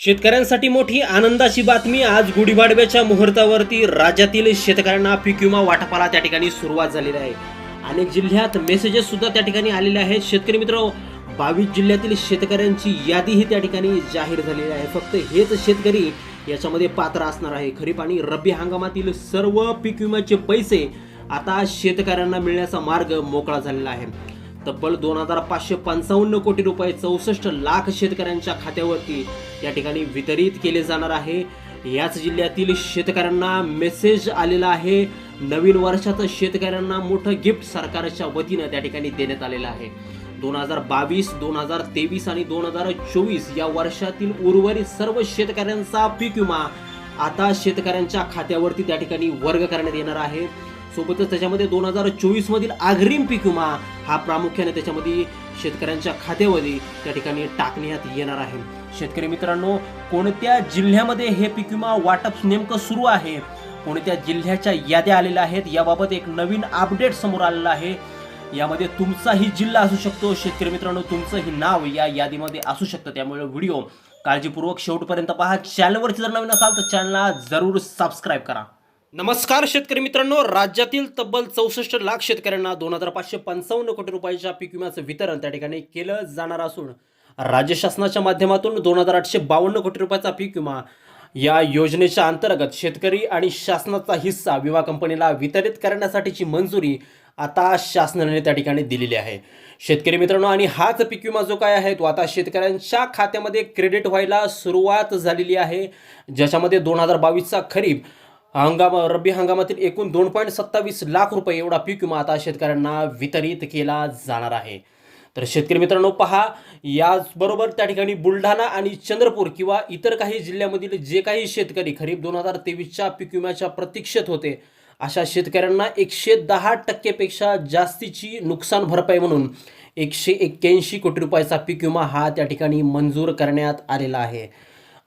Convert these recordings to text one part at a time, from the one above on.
शेतकऱ्यांसाठी मोठी आनंदाची बातमी आज गुढीपाडव्याच्या मुहूर्तावरती राज्यातील शेतकऱ्यांना पीक विमा वाटपाला त्या ठिकाणी सुरुवात झालेली आहे. अनेक जिल्ह्यात मेसेजेस सुद्धा त्या ठिकाणी आलेले आहेत. शेतकरी मित्र बावीस जिल्ह्यातील शेतकऱ्यांची यादीही त्या ठिकाणी जाहीर झालेली आहे. फक्त हेच शेतकरी याच्यामध्ये पात्र असणार आहे. खरीप आणि रब्बी हंगामातील सर्व पीक विम्याचे पैसे आता शेतकऱ्यांना मिळण्याचा मार्ग मोकळा झालेला आहे. तब्बल दोन हजार पाचशे पंचावन्न कोटी रुपये चौसष्ट लाख शेतकऱ्यांच्या खात्यावरती या ठिकाणी वितरित केले जाणार आहे. याच जिल्ह्यातील शेतकऱ्यांना मेसेज आलेला आहे. नवीन वर्षाचं शेतकऱ्यांना मोठं गिफ्ट सरकारच्या वतीनं त्या ठिकाणी देण्यात आलेलं आहे. दोन हजार बावीस दोन हजार तेवीस आणि दोन हजार चोवीस या वर्षातील उर्वरित सर्व शेतकऱ्यांचा पीक विमा आता शेतकऱ्यांच्या खात्यावरती त्या ठिकाणी वर्ग करण्यात येणार आहे. सोबतच त्याच्यामध्ये दोन हजार चोवीसमधील आग्रीम अग्रिम पीक विमा हा प्रामुख्याने त्याच्यामध्ये शेतकऱ्यांच्या खात्यामध्ये त्या ठिकाणी टाकण्यात येणार आहे. शेतकरी मित्रांनो कोणत्या जिल्ह्यामध्ये हे पीक विमा वाटप नेमकं सुरू आहे? कोणत्या जिल्ह्याच्या याद्या आलेल्या आहेत? याबाबत एक नवीन अपडेट समोर आलेला आहे. यामध्ये तुमचाही जिल्हा असू शकतो. शेतकरी मित्रांनो तुमचंही नाव या यादीमध्ये असू शकतं. त्यामुळे व्हिडिओ काळजीपूर्वक शेवटपर्यंत पहा. चॅनलवरती जर नवीन असाल तर चॅनलला जरूर सबस्क्राईब करा. नमस्कार शेतकरी मित्रांनो राज्यातील तब्बल चौसष्ट लाख शेतकऱ्यांना दोन हजार पाचशे पंचावन्न कोटी रुपयाच्या पीक विम्याचं वितरण त्या ठिकाणी केलं जाणार असून राज्य शासनाच्या माध्यमातून दोन हजार आठशे बावन्न कोटी रुपयाचा पीक विमा या योजनेच्या अंतर्गत शेतकरी आणि शासनाचा हिस्सा विमा कंपनीला वितरित करण्यासाठीची मंजुरी आता शासनाने त्या ठिकाणी दिलेली आहे. शेतकरी मित्रांनो आणि हाच पीक विमा जो काय आहे तो आता शेतकऱ्यांच्या खात्यामध्ये क्रेडिट व्हायला सुरुवात झालेली आहे ज्याच्यामध्ये दोन हजार बावीसचा खरीप हंगाम रब्बी हंगामातील एकूण दोन पॉईंट सत्तावीस लाख रुपये एवढा पीक विमा आता शेतकऱ्यांना वितरित केला जाणार आहे. तर शेतकरी मित्रांनो पहा याचबरोबर त्या ठिकाणी बुलढाणा आणि चंद्रपूर किंवा इतर काही जिल्ह्यामधील जे काही शेतकरी खरीप दोन हजार तेवीसच्या पीक विम्याच्या प्रतीक्षेत होते अशा शेतकऱ्यांना एकशे दहा टक्केपेक्षा जास्तीची नुकसान भरपाई म्हणून एकशे एक्क्याऐंशी कोटी रुपयाचा पीक विमा हा त्या ठिकाणी मंजूर करण्यात आलेला आहे.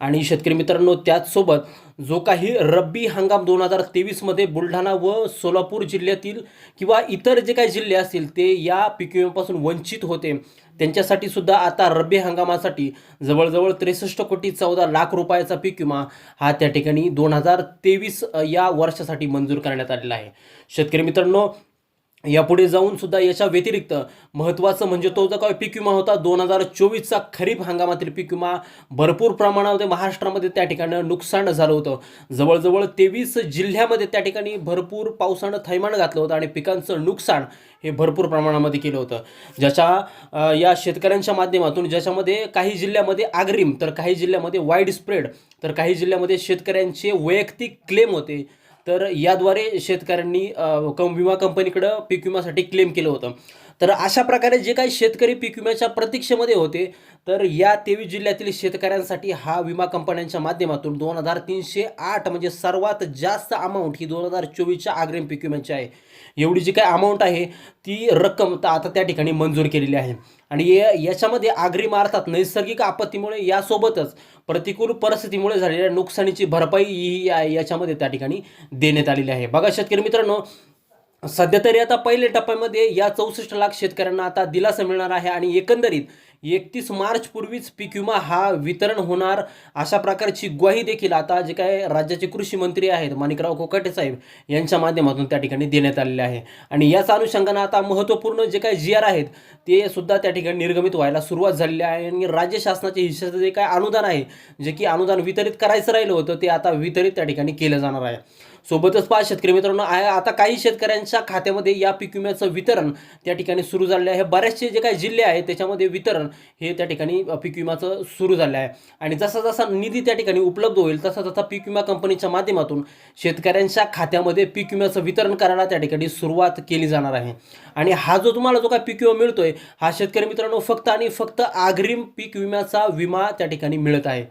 आणि शेतकरी मित्रांनो त्याचसोबत जो काही रब्बी हंगाम दोन हजार तेवीसमध्ये बुलढाणा व सोलापूर जिल्ह्यातील किंवा इतर जे काही जिल्हे असतील ते या पीक विम्यापासून वंचित होते. त्यांच्यासाठी सुद्धा आता रब्बी हंगामासाठी जवळजवळ त्रेसष्ट कोटी चौदा लाख रुपयाचा पीक विमा हा त्या ठिकाणी दोन हजार तेवीस या वर्षासाठी मंजूर करण्यात आलेला आहे. शेतकरी मित्रांनो यापुढे जाऊन सुद्धा याच्या व्यतिरिक्त महत्त्वाचं म्हणजे तो जो काय पीक विमा होता दोन हजार चोवीसचा खरीप हंगामातील पीक विमा भरपूर प्रमाणामध्ये महाराष्ट्रामध्ये त्या ठिकाणी नुकसान झालं होतं. जवळजवळ तेवीस जिल्ह्यामध्ये त्या ठिकाणी भरपूर पावसानं थैमान घातलं होतं आणि पिकांचं नुकसान हे भरपूर प्रमाणामध्ये केलं होतं. ज्याच्या या शेतकऱ्यांच्या माध्यमातून ज्याच्यामध्ये काही जिल्ह्यामध्ये आग्रिम तर काही जिल्ह्यामध्ये वाईड स्प्रेड तर काही जिल्ह्यामध्ये शेतकऱ्यांचे वैयक्तिक क्लेम होते. तर याद्वारे शेतकऱ्यांनी विमा कंपनीकडं पीक विमासाठी क्लेम केलं होतं. तर अशा प्रकारे जे काही शेतकरी पीक विम्याच्या प्रतीक्षेमध्ये होते तर या तेवीस जिल्ह्यातील शेतकऱ्यांसाठी हा विमा कंपन्यांच्या माध्यमातून दोन हजार तीनशे आठ म्हणजे सर्वात जास्त अमाऊंट ही दोन हजार चोवीसच्या अग्रिम पीक विम्याची आहे. एवढी जी काही अमाऊंट आहे ती रक्कम आता त्या ठिकाणी मंजूर केलेली आहे. आणि या- याच्यामध्ये अग्रिम अर्थात नैसर्गिक आपत्तीमुळे यासोबतच प्रतिकूल परिस्थितीमुळे झालेल्या नुकसानीची भरपाई ही याच्यामध्ये त्या ठिकाणी देण्यात आलेली आहे. बघा शेतकरी मित्रांनो सध्या तरी आता पहिल्या टप्प्यामध्ये या चौसष्ट लाख शेतकऱ्यांना आता दिलासा मिळणार आहे आणि एकंदरीत एकतीस मार्चपूर्वीच पीक विमा हा वितरण होणार अशा प्रकारची ग्वाही देखील आता जे काय राज्याचे कृषी मंत्री आहेत माणिकराव कोकाटे साहेब यांच्या माध्यमातून त्या ठिकाणी देण्यात आलेले आहे. आणि याच अनुषंगानं आता महत्त्वपूर्ण जे काय जी आर आहेत ते सुद्धा त्या ठिकाणी निर्गमित व्हायला सुरुवात झालेली आहे आणि राज्य शासनाच्या हिश्श्याचं जे काय अनुदान आहे जे की अनुदान वितरित करायचं राहिलं होतं ते आता वितरित त्या ठिकाणी केलं जाणार आहे. सोबतच पहा शेतकरी मित्रांनो आहे आता काही शेतकऱ्यांच्या खात्यामध्ये या पीक विम्याचं वितरण त्या ठिकाणी सुरू झालेलं आहे. बरेचसे जे काही जिल्हे आहेत त्याच्यामध्ये वितरण हे त्या ठिकाणी पीक विम्याचं सुरू झालं आहे. आणि जसा जसा निधी त्या ठिकाणी उपलब्ध होईल तसा तसा पीक विमा कंपनीच्या माध्यमातून शेतकऱ्यांच्या खात्यामध्ये पीक विम्याचं वितरण करायला त्या ठिकाणी सुरुवात केली जाणार आहे. आणि हा जो तुम्हाला जो काही पीक विमा मिळतोय हा शेतकरी मित्रांनो फक्त आणि फक्त आग्रिम पीक विम्याचा विमा त्या ठिकाणी मिळत आहे.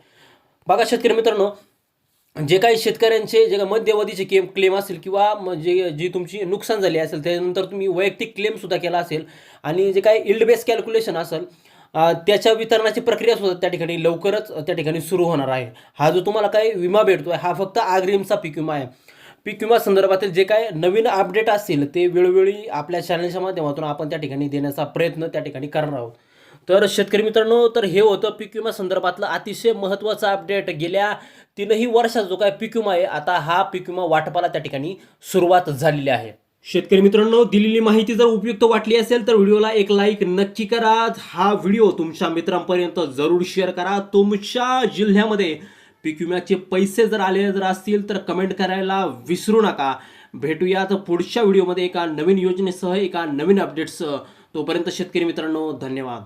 बघा शेतकरी मित्रांनो जे काही शेतकऱ्यांचे जे काही मध्यवधीचे क्लेम क्लेम असेल किंवा म्हणजे जी तुमची नुकसान झाली असेल त्यानंतर तुम्ही वैयक्तिक क्लेमसुद्धा केला असेल आणि जे काही इल्ड बेस कॅल्क्युलेशन असेल त्याच्या वितरणाची प्रक्रिया सुद्धा त्या ठिकाणी लवकरच त्या ठिकाणी सुरू होणार आहे. हा जो तुम्हाला काही विमा भेटतोय हा फक्त आग्रिमचा पीक विमा आहे. पीक विमा संदर्भातील जे काय नवीन अपडेट असतील ते वेळोवेळी आपल्या चॅनलच्या माध्यमातून आपण त्या ठिकाणी देण्याचा प्रयत्न त्या ठिकाणी करणार आहोत. तर शेतकरी मित्रांनो तर हे होतं पीक विमा संदर्भातलं अतिशय महत्त्वाचं अपडेट गेल्या तीनही वर्षात जो काय पीक विमा आहे आता हा पीक विमा वाटपाला त्या ठिकाणी सुरुवात झालेली आहे. शेतकरी मित्रांनो दिलेली माहिती जर उपयुक्त वाटली असेल तर व्हिडिओला एक लाईक नक्की करा. हा व्हिडिओ तुमच्या मित्रांपर्यंत जरूर शेअर करा. तुमच्या जिल्ह्यामध्ये पीक विम्याचे पैसे जर आले जर असतील तर कमेंट करायला विसरू नका. भेटूयात पुढच्या व्हिडिओमध्ये एका नवीन योजनेसह एका नवीन अपडेट्ससह तोपर्यंत शेतकरी मित्रांनो धन्यवाद.